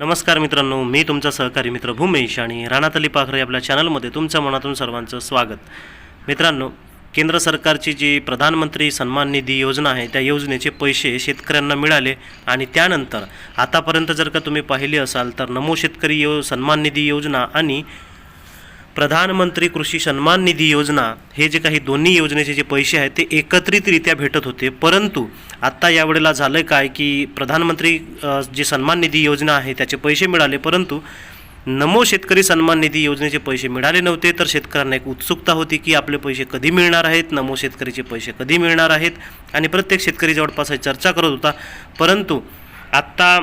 नमस्कार मित्रांनो मी तुमचा सहकारी मित्र भूमेश आणि राणातली पाखरे आपल्या चॅनलमध्ये तुमच्या मनातून सर्वांचं स्वागत. मित्रांनो केंद्र सरकारची जी प्रधानमंत्री सन्मान निधी योजना आहे त्या योजनेचे पैसे शेतकऱ्यांना मिळाले आणि त्यानंतर आतापर्यंत जर का तुम्ही पाहिले असाल तर नमो शेतकरी यो सन्मान निधी योजना आणि प्रधानमंत्री कृषी सन्मान निधी योजना हे जे काही दोन्ही योजनेचे जे पैसे आहेत ते एकत्रितरित्या भेटत होते. परंतु आत्ता यावेळेला झालं काय की प्रधानमंत्री जे जी सन्मान निधी योजना आहे त्याचे पैसे मिळाले. परंतु नमो शेतकरी सन्मान निधी योजनेचे पैसे मिळाले नव्हते. तर शेतकऱ्यांना एक उत्सुकता होती की आपले पैसे कधी मिळणार आहेत नमो शेतकरीचे पैसे कधी मिळणार आहेत आणि प्रत्येक शेतकरी जवळपास चर्चा करत होता. परंतु आत्ता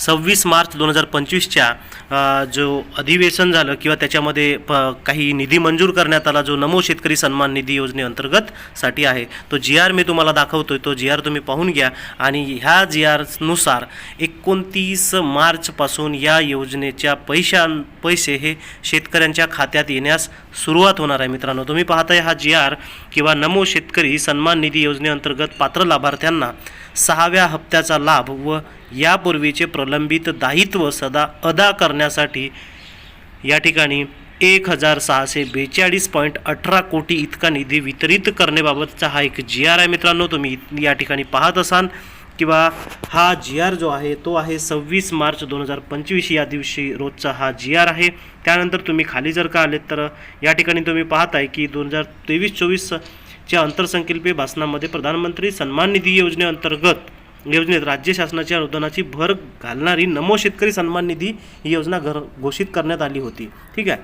सव्वीस मार्च दोन हजार पंचवीसच्या जो अधिवेशन झालं किंवा त्याच्यामध्ये प काही निधी मंजूर करण्यात आला जो नमो शेतकरी सन्मान निधी योजनेअंतर्गत साठी आहे. तो जी आर मी तुम्हाला दाखवतो आहे तो जी आर तुम्ही पाहून घ्या. आणि ह्या जी आरनुसार एकोणतीस मार्चपासून या योजनेच्या पैशा पैसे हे शेतकऱ्यांच्या खात्यात येण्यास सुरुवात होणार आहे मित्रांनो. तुम्ही पाहताय हा जी आर किंवा नमो शेतकरी सन्मान निधी योजनेअंतर्गत पात्र लाभार्थ्यांना सहाव्या हप्त्याचा लाभ व यापूर्वीचे प्रलंबित दायित्व सदा अदा करण्यासाठी या ठिकाणी एक हजार सहाशे बेचाळीस पॉईंट अठरा कोटी इतका निधी वितरित करण्याबाबतचा हा एक जी आर आहे मित्रांनो. तुम्ही या ठिकाणी पाहत असाल किंवा हा जी आर जो आहे तो आहे सव्वीस मार्च दोन हजार पंचवीस या दिवशी रोजचा हा जी आर आहे. त्यानंतर तुम्ही खाली जर का आलेत तर या ठिकाणी तुम्ही पाहताय की दोन हजार तेवीस चोवीस च्या अंतरसंकल्पीय भाषणामध्ये प्रधानमंत्री सन्मान निधी योजनेअंतर्गत योजनेत राज्य शासनाच्या अनुदानाची भर घालणारी नमो शेतकरी सन्मान निधी ही योजना घर घोषित करण्यात आली होती. ठीक आहे?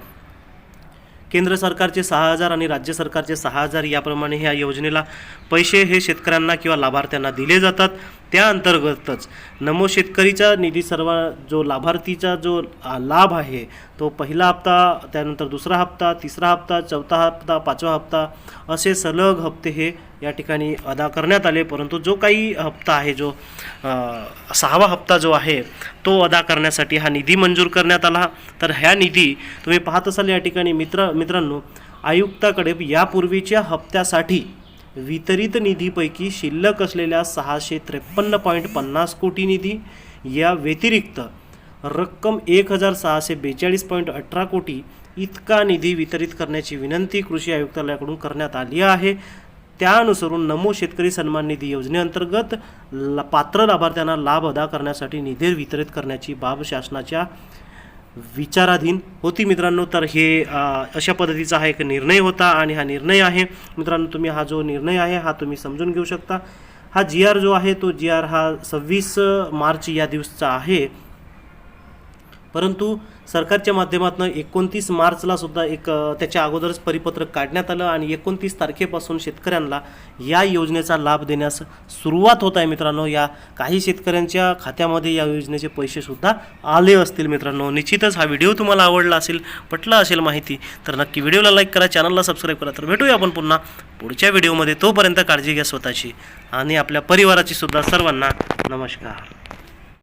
केंद्र सरकारचे सहा हजार आणि राज्य सरकारचे सहा हजार याप्रमाणे ह्या योजनेला पैसे हे शेतकऱ्यांना किंवा लाभार्थ्यांना दिले जातात. त्या अंतर्गतच नमो शेतकरीचा निधी सर्व जो लाभार्थीचा जो लाभ आहे तो पहिला हप्ता त्यानंतर दुसरा हप्ता तिसरा हप्ता चौथा हप्ता पाचवा हप्ता असे सलग हप्ते हे या ठिकाणी अदा करण्यात आले. परंतु जो काही हप्ता आहे जो सहावा हप्ता जो आहे तो अदा करण्यासाठी हा निधी मंजूर करण्यात आला. तर ह्या निधी तुम्ही पाहत असाल या ठिकाणी मित्र मित्रांनो आयुक्ताकडे यापूर्वीच्या हप्त्यासाठी वितरित निधीपैकी शिल्लक असलेल्या सहाशे त्रेपन्न पॉईंट पन्नास कोटी निधी या व्यतिरिक्त रक्कम एक हजार सहाशे बेचाळीस पॉईंट अठरा कोटी इतका निधी वितरित करण्याची विनंती कृषी आयुक्तालयाकडून करण्यात आली आहे. त्यानुसारून नमो शेतकरी सन्मान निधी योजनेअंतर्गत ला पात्र लाभार्थ्यांना लाभ अदा करण्यासाठी निधी वितरित करण्याची बाब शासनाच्या विचाराधीन होती मित्रांनो. तर हे अशा पद्धतीचा हा एक निर्णय होता आणि हा निर्णय आहे. मित्रांनो तुम्ही हा जो निर्णय आहे हा तुम्ही समजून घेऊ शकता. हा जी आर जो आहे तो जी आर हा सव्वीस मार्च या दिवसचा आहे. परंतु सरकारच्या माध्यमातून एकोणतीस मार्चला सुद्धा एक त्याच्या अगोदरच परिपत्रक काढण्यात आलं आणि एकोणतीस तारखेपासून शेतकऱ्यांना या योजनेचा लाभ देण्यास सुरुवात होत आहे मित्रांनो. या काही शेतकऱ्यांच्या खात्यामध्ये या योजनेचे पैसेसुद्धा आले असतील मित्रांनो. निश्चितच हा व्हिडिओ तुम्हाला आवडला असेल पटला असेल माहिती तर नक्की व्हिडिओला लाईक करा चॅनलला सबस्क्राईब करा. तर भेटूया आपण पुन्हा पुढच्या व्हिडिओमध्ये. तोपर्यंत काळजी घ्या स्वतःची आणि आपल्या परिवाराची सुद्धा सर्वांना नमस्कार.